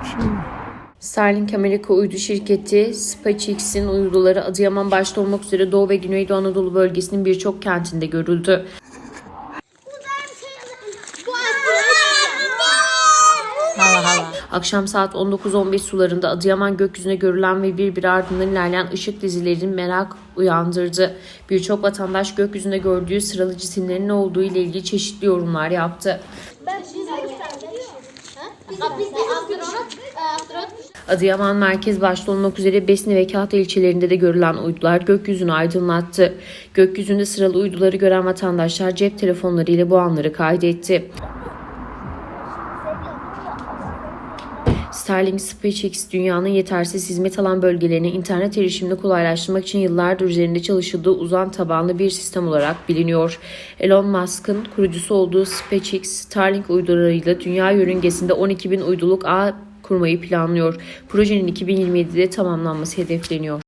uçuyor. Starlink Amerika uydu şirketi SpaceX'in uyduları Adıyaman başta olmak üzere Doğu ve Güneydoğu Anadolu bölgesinin birçok kentinde görüldü. Akşam saat 19-15 sularında Adıyaman gökyüzüne görülen ve bir bir ardından ilerleyen ışık dizilerinin merak uyandırdı. Birçok vatandaş gökyüzünde gördüğü sıralı cisimlerin ne olduğu ile ilgili çeşitli yorumlar yaptı. Adıyaman merkez başta olmak üzere Besni ve Kahta ilçelerinde de görülen uydular gökyüzünü aydınlattı. Gökyüzünde sıralı uyduları gören vatandaşlar cep telefonları ile bu anları kaydetti. Starlink SpaceX dünyanın yetersiz hizmet alan bölgelerine internet erişimini kolaylaştırmak için yıllardır üzerinde çalışıldığı uzan tabanlı bir sistem olarak biliniyor. Elon Musk'ın kurucusu olduğu SpaceX, Starlink uydularıyla dünya yörüngesinde 12 bin uyduluk ağ kurmayı planlıyor. Projenin 2027'de tamamlanması hedefleniyor.